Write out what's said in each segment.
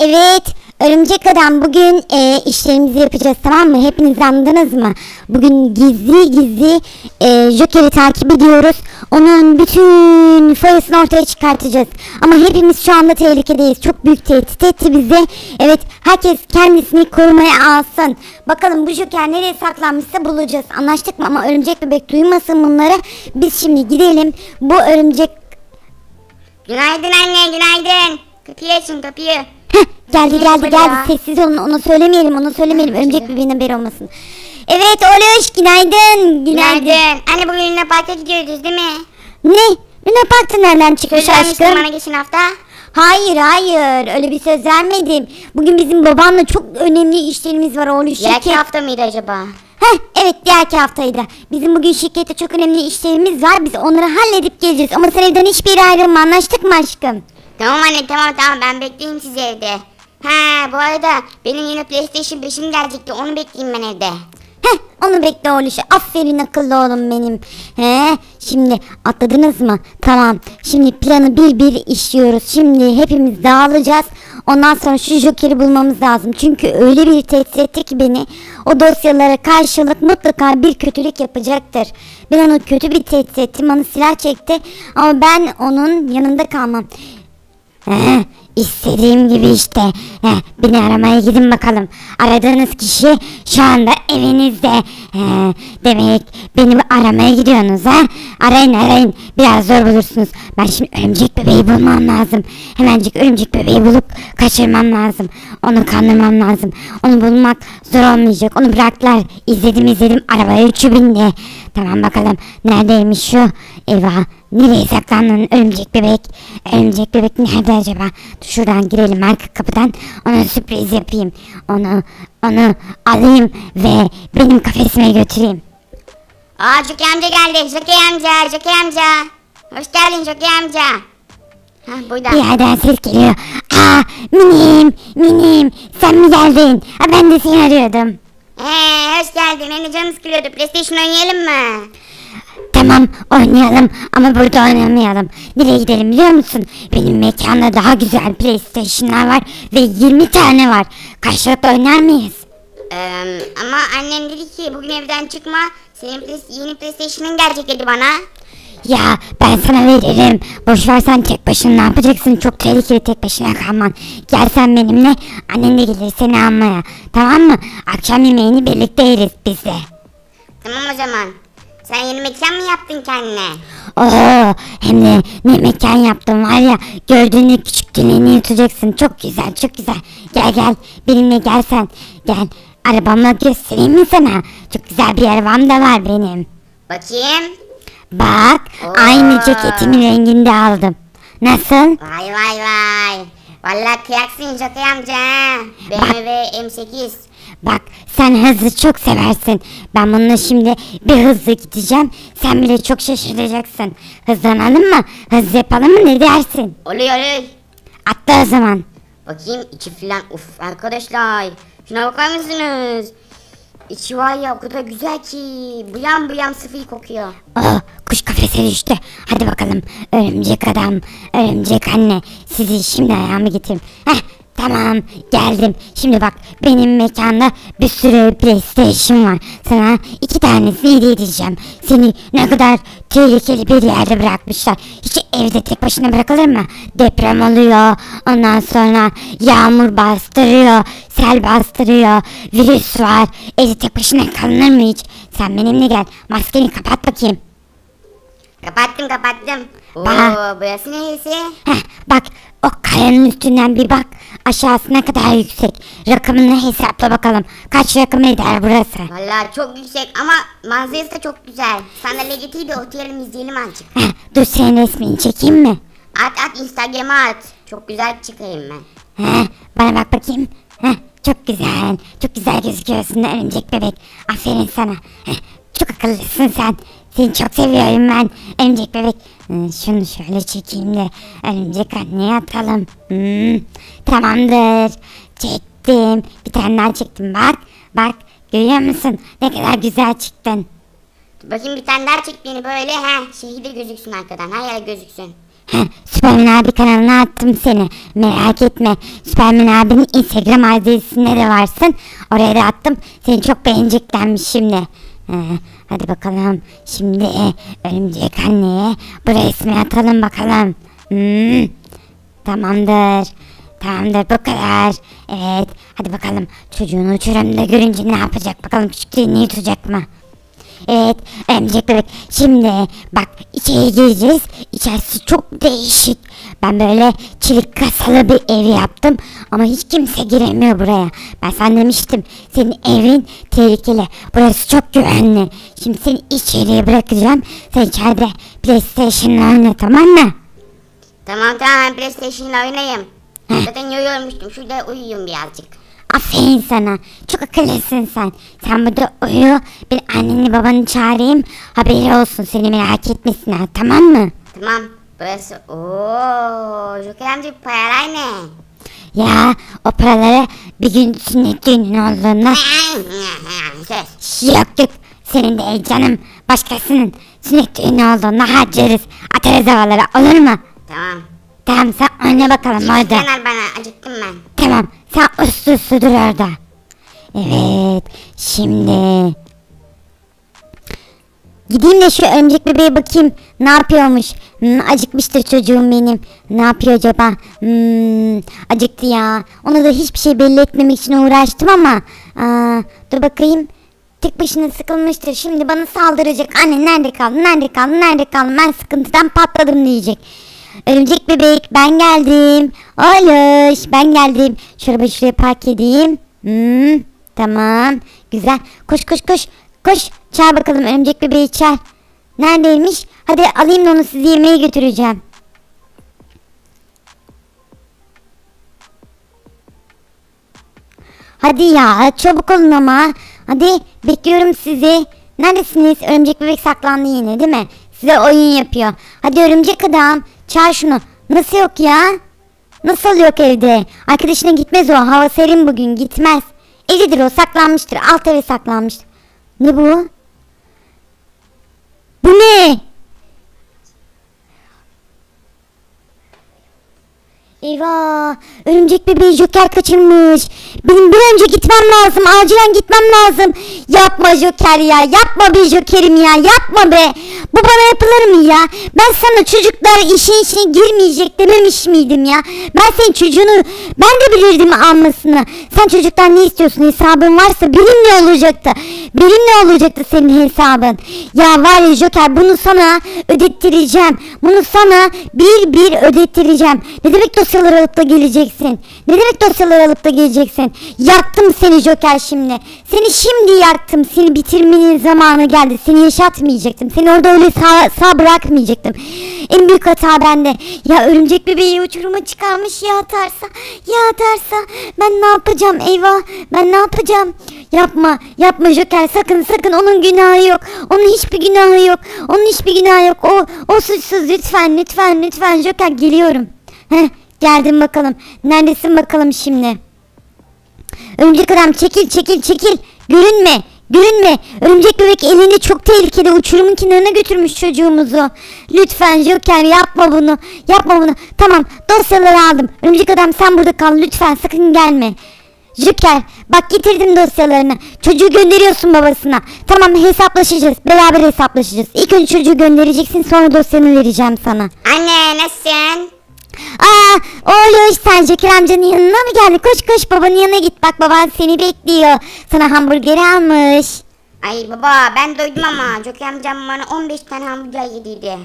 Evet, Örümcek Adam bugün e, işlerimizi yapacağız tamam mı? Hepiniz anladınız mı? Bugün gizli gizli e, Joker'i takip ediyoruz. Onun bütün foyasını ortaya çıkartacağız. Ama hepimiz şu anda tehlikedeyiz. Çok büyük tehdit etti bize. Evet, herkes kendisini korumaya alsın. Bakalım bu Joker nereye saklanmışsa bulacağız. Anlaştık mı? Ama Örümcek Bebek duymasın bunları. Biz şimdi gidelim. Bu Örümcek... Günaydın anne günaydın. Kapıyı açın kapıyı. Geldi geldi geldi. Sessiz olun. Ona söylemeyelim. Ona söylemeyelim. Örümcek bebeğin haberi olmasın. Evet Oluş günaydın. Günaydın. Günaydın. Anne bugün Luna Park'a gidiyoruz değil mi? Ne? Luna Park'ta nereden çıkmış Söz vermiştin aşkım? bana geçen hafta. Hayır hayır öyle bir söz vermedim. Bugün bizim babamla çok önemli işlerimiz var. Diğer Şirket... hafta mıydı acaba? Heh, evet diğerki haftaydı. Bizim bugün şirkette çok önemli işlerimiz var. Biz onları halledip geleceğiz. Ama sen evden hiçbir yere ayrılma anlaştık mı aşkım? Tamam anne tamam tamam ben bekleyeyim sizi evde. Ha bu arada benim yeni PlayStation 5'im gelecekti onu bekleyeyim ben evde. Heh onu bekle oğluşu. Aferin akıllı oğlum benim. He şimdi atladınız mı? Tamam. Şimdi planı bir bir işliyoruz. Şimdi hepimiz dağılacağız. Ondan sonra şu Joker'i bulmamız lazım. Çünkü öyle bir tehdit etti ki beni. O dosyalara karşılık mutlaka bir kötülük yapacaktır. Ben onu kötü bir tehdit ettim. Bana silah çekti. Ama ben onun yanında kalmam. İstediğim gibi işte. He, beni aramaya gidin bakalım. Aradığınız kişi şu anda evinizde. He, demek beni aramaya gidiyorsunuz ha? Arayın arayın. Biraz zor bulursunuz. Ben şimdi örümcek bebeği bulmam lazım. Hemencik örümcek bebeği bulup kaçırmam lazım. Onu kandırmam lazım. Onu bulmak zor olmayacak. Onu bıraktılar. İzledim izledim. Arabaya üçü bindi. Tamam bakalım. Neredeymiş şu? Eyvah. Nereye saklandın örümcek bebek? Örümcek bebek nerede acaba? Şuradan girelim arka kapıdan. Ona sürpriz yapayım. Onu onu alayım ve benim kafesime götüreyim. Aa Jockey amca geldi. Jockey amca, Jockey amca. Hoş geldin Jockey amca. Ha burada. Bir yerden ses geliyor. Aa minim minim sen mi geldin? Ha, ben de seni arıyordum. Ee, hoş geldin. De canım sıkılıyordu. PlayStation oynayalım mı? Tamam oynayalım ama burada oynamayalım. Nereye gidelim biliyor musun? Benim mekanda daha güzel PlayStation'lar var ve 20 tane var. Karşılıklı oynar mıyız? Ee, ama annem dedi ki bugün evden çıkma. Senin play- yeni PlayStation'ın gelecek dedi bana. Ya ben sana veririm. Boş ver sen tek başına ne yapacaksın? Çok tehlikeli tek başına kalman. Gel sen benimle. Annen de gelir seni almaya. Tamam mı? Akşam yemeğini birlikte yeriz biz de. Tamam o zaman. Sen yeni mekan mı yaptın kendine? Oo, hem de ne mekan yaptım var ya. Gördüğünde küçük dileğini yutacaksın. Çok güzel çok güzel. Gel gel benimle gel sen. Gel arabamla göstereyim mi sana? Çok güzel bir arabam da var benim. Bakayım. Bak aynı ceketimin renginde aldım. Nasıl? Vay vay vay. Vallahi kıyaksın Jockey amca. BMW M8. Bak sen hızlı çok seversin. Ben bununla şimdi bir hızlı gideceğim. Sen bile çok şaşıracaksın. Hızlanalım mı? Hızlı yapalım mı ne dersin? Oluyor oluyor. Atla o zaman. Bakayım içi filan. Uf arkadaşlar. Şuna bakar mısınız? İçi var ya o kadar güzel ki. Buyam buyam sıfır kokuyor. Oh, kuş kafese düştü. Hadi bakalım. Örümcek adam, örümcek anne. Sizi şimdi ayağımı getireyim. Heh, tamam geldim. Şimdi bak benim mekanda bir sürü PlayStation var. Sana iki tanesini hediye edeceğim. Seni ne kadar tehlikeli bir yerde bırakmışlar. Hiç evde tek başına bırakılır mı? Deprem oluyor. Ondan sonra yağmur bastırıyor. Sel bastırıyor. Virüs var. Evde tek başına kalınır mı hiç? Sen benimle gel. Maskeni kapat bakayım. Kapattım kapattım. Oo Bak. burası neresi? Heh, bak o kayanın üstünden bir bak. Aşağısı ne kadar yüksek. Rakamını hesapla bakalım. Kaç rakım eder burası? Vallahi çok yüksek ama manzarası da çok güzel. Sandalye getir de oturalım izleyelim azıcık. Heh, dur senin resmini çekeyim mi? At at Instagram'a at. Çok güzel çıkayım ben. Heh, bana bak bakayım. Heh, çok güzel. Çok güzel gözüküyorsun örümcek bebek. Aferin sana. Heh, çok akıllısın sen. Seni çok seviyorum ben. Örümcek bebek. Şunu şöyle çekeyim de örümcek anneye atalım. Hmm, tamamdır. Çektim. Bir tane daha çektim bak. Bak görüyor musun? Ne kadar güzel çıktın. Bakayım bir tane daha çek beni böyle. He şehirde gözüksün arkadan. Her yer gözüksün. Süpermen abi kanalına attım seni. Merak etme. Süpermen abinin Instagram adresine de varsın. Oraya da attım. Seni çok beğeneceklermiş şimdi. Ee, hadi bakalım. Şimdi e, örümcek anneye bu resmi atalım bakalım. Hmm, tamamdır. Tamamdır bu kadar. Evet hadi bakalım çocuğunu uçurumda görünce ne yapacak bakalım küçükliğini yutacak mı? Evet örümcek bebek şimdi bak içeri gireceğiz İçerisi çok değişik ben böyle çelik kasalı bir ev yaptım ama hiç kimse giremiyor buraya ben sana demiştim senin evin tehlikeli burası çok güvenli şimdi seni içeriye bırakacağım sen içeride PlayStation'la oyna tamam mı? Tamam tamam ben PlayStation'la oynayayım. Zaten uyuyormuştum. Şurada uyuyayım birazcık. Aferin sana. Çok akıllısın sen. Sen burada uyu. Bir anneni babanı çağırayım. Haberi olsun seni merak etmesinler tamam mı? Tamam. Burası... Ooo. Joker amca paralar ne? Ya o paraları bir gün sünnet düğünün olduğunda yok yok senin değil canım başkasının sünnet düğünü olduğunda harcarız atarız havalara olur mu? Tamam. Tamam sen oyna bakalım orada. Yanar bana. Acıktım ben. Tamam sen uslu uslu dur orada. Evet şimdi gideyim de şu örümcek bebeğe bakayım ne yapıyormuş. Hmm, acıkmıştır çocuğum benim. Ne yapıyor acaba? Hmm, acıktı ya. Ona da hiçbir şey belli etmemek için uğraştım ama aa, dur bakayım. Tek başına sıkılmıştır. Şimdi bana saldıracak. Anne nerede kaldın? Nerede kaldın? Nerede kaldın? Ben sıkıntıdan patladım diyecek. Örümcek bebek ben geldim. Oluş ben geldim. Şöyle şuraya park edeyim. Hmm, tamam. Güzel. Koş koş koş. Koş. Çağır bakalım örümcek bebeği çağır. Neredeymiş? Hadi alayım da onu sizi yemeğe götüreceğim. Hadi ya çabuk olun ama. Hadi bekliyorum sizi. Neredesiniz? Örümcek bebek saklandı yine değil mi? Size oyun yapıyor. Hadi örümcek adam çağır şunu. Nasıl yok ya? Nasıl yok evde? Arkadaşına gitmez o. Hava serin bugün gitmez. Evdedir o saklanmıştır. Alt eve saklanmıştır. Ne bu? Bu ne? Eyvah! Örümcek bebeği Joker kaçırmış. Benim bir önce gitmem lazım. Acilen gitmem lazım. Yapma Joker ya. Yapma be Joker'im ya. Yapma be. Bu bana yapılır mı ya? Ben sana çocuklar işin içine girmeyecek dememiş miydim ya? Ben senin çocuğunu ben de bilirdim almasını. Sen çocuktan ne istiyorsun? Hesabın varsa benimle olacaktı. Benimle olacaktı senin hesabın. Ya var ya Joker bunu sana ödettireceğim. Bunu sana bir bir ödettireceğim. Ne demek dosyaları alıp da geleceksin? Ne demek dosyaları alıp da geleceksin? Yaktım seni Joker şimdi. Seni şimdi yaktım. Seni bitirmenin zamanı geldi. Seni yaşatmayacaktım. Seni orada öyle sağ, sağ bırakmayacaktım. En büyük hata bende. Ya örümcek bebeği uçuruma çıkarmış ya atarsa. Ya atarsa. Ben ne yapacağım eyvah. Ben ne yapacağım? Yapma. Yapma Joker. Sakın sakın. Onun günahı yok. Onun hiçbir günahı yok. Onun hiçbir günahı yok. O, o suçsuz. Lütfen lütfen lütfen Joker geliyorum. Heh, geldim bakalım. Neredesin bakalım şimdi? Örümcek adam çekil çekil çekil. Görünme. Görünme. Örümcek bebek elinde çok tehlikeli. Uçurumun kenarına götürmüş çocuğumuzu. Lütfen Joker yapma bunu. Yapma bunu. Tamam dosyaları aldım. Örümcek adam sen burada kal. Lütfen sakın gelme. Joker bak getirdim dosyalarını. Çocuğu gönderiyorsun babasına. Tamam hesaplaşacağız. Beraber hesaplaşacağız. İlk önce çocuğu göndereceksin sonra dosyanı vereceğim sana. Anne nasılsın? Oğlum sen Joker amcanın yanına mı geldin? Koş koş babanın yanına git. Bak baban seni bekliyor. Sana hamburgeri almış. Ay baba ben doydum ama Joker amcam bana 15 tane hamburger yediydi.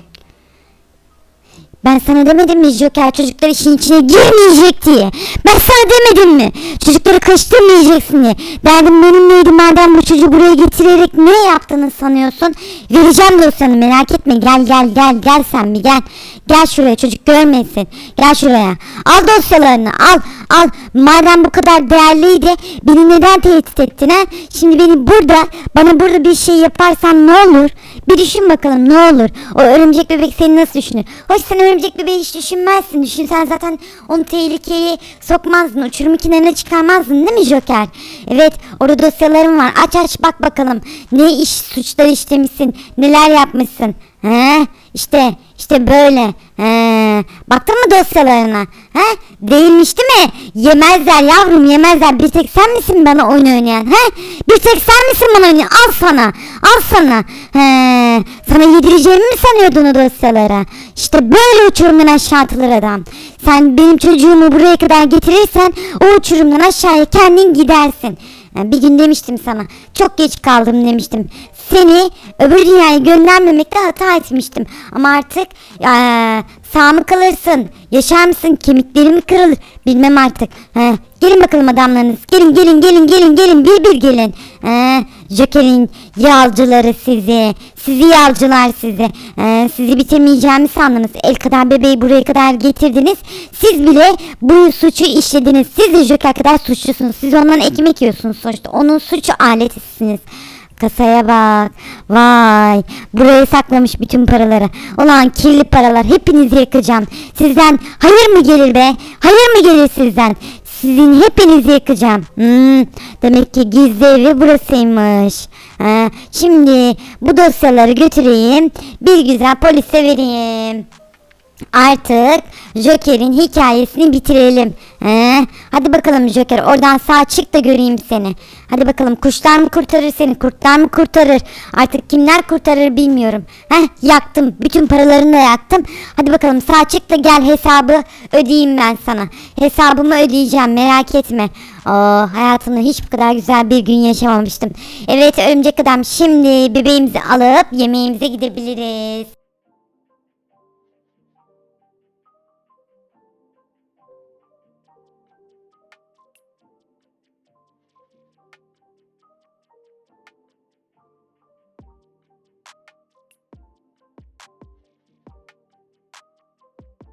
Ben sana demedim mi Joker çocuklar işin içine girmeyecek diye. Ben sana demedim mi? Çocukları kaçtırmayacaksın diye. Derdim benim neydi madem bu çocuğu buraya getirerek ne yaptığını sanıyorsun? Vereceğim dosyanı merak etme gel gel gel gel sen bir gel. Gel şuraya çocuk görmesin. Gel şuraya. Al dosyalarını al al. Madem bu kadar değerliydi beni neden tehdit ettin ha? Şimdi beni burada bana burada bir şey yaparsan ne olur? Bir düşün bakalım ne olur? O örümcek bebek seni nasıl düşünür? Hoş sen örümcek bebeği hiç düşünmezsin. Düşünsen zaten onu tehlikeye sokmazdın. Uçurumun kenarına çıkarmazdın değil mi Joker? Evet orada dosyalarım var. Aç aç bak bakalım. Ne iş suçlar işlemişsin. Neler yapmışsın. He? İşte işte böyle. He. Baktın mı dosyalarına? He? Değilmiş değil mi? Yemezler yavrum yemezler. Bir tek sen misin bana oyun oynayan? He? Bir tek sen misin bana oynayan? Al sana. Al sana. He, sana yedireceğimi mi sanıyordun o dosyalara? İşte böyle uçurumdan aşağı atılır adam. Sen benim çocuğumu buraya kadar getirirsen o uçurumdan aşağıya kendin gidersin. Bir gün demiştim sana. Çok geç kaldım demiştim. Seni öbür dünyaya göndermemekte hata etmiştim. Ama artık eee sağ mı kalırsın? Yaşar mısın? Kemiklerim mi kırılır? Bilmem artık. Ha, gelin bakalım adamlarınız. Gelin gelin gelin gelin gelin bir bir gelin. Ha, Joker'in yağcıları sizi. Sizi yağcılar sizi. Ha, sizi bitirmeyeceğimi sandınız. El kadar bebeği buraya kadar getirdiniz. Siz bile bu suçu işlediniz. Siz de Joker kadar suçlusunuz. Siz ondan ekmek yiyorsunuz sonuçta. Onun suç aletisiniz. Kasaya bak. Vay. Buraya saklamış bütün paraları. Ulan kirli paralar. Hepinizi yakacağım. Sizden hayır mı gelir be? Hayır mı gelir sizden? Sizin hepinizi yakacağım. Hmm, demek ki gizli evi burasıymış. Ha, şimdi bu dosyaları götüreyim. Bir güzel polise vereyim. Artık Joker'in hikayesini bitirelim. He? Hadi bakalım Joker oradan sağ çık da göreyim seni. Hadi bakalım kuşlar mı kurtarır seni kurtlar mı kurtarır. Artık kimler kurtarır bilmiyorum. Heh, yaktım bütün paralarını da yaktım. Hadi bakalım sağ çık da gel hesabı ödeyeyim ben sana. Hesabımı ödeyeceğim merak etme. Oh, hayatımda hiç bu kadar güzel bir gün yaşamamıştım. Evet örümcek adam şimdi bebeğimizi alıp yemeğimize gidebiliriz.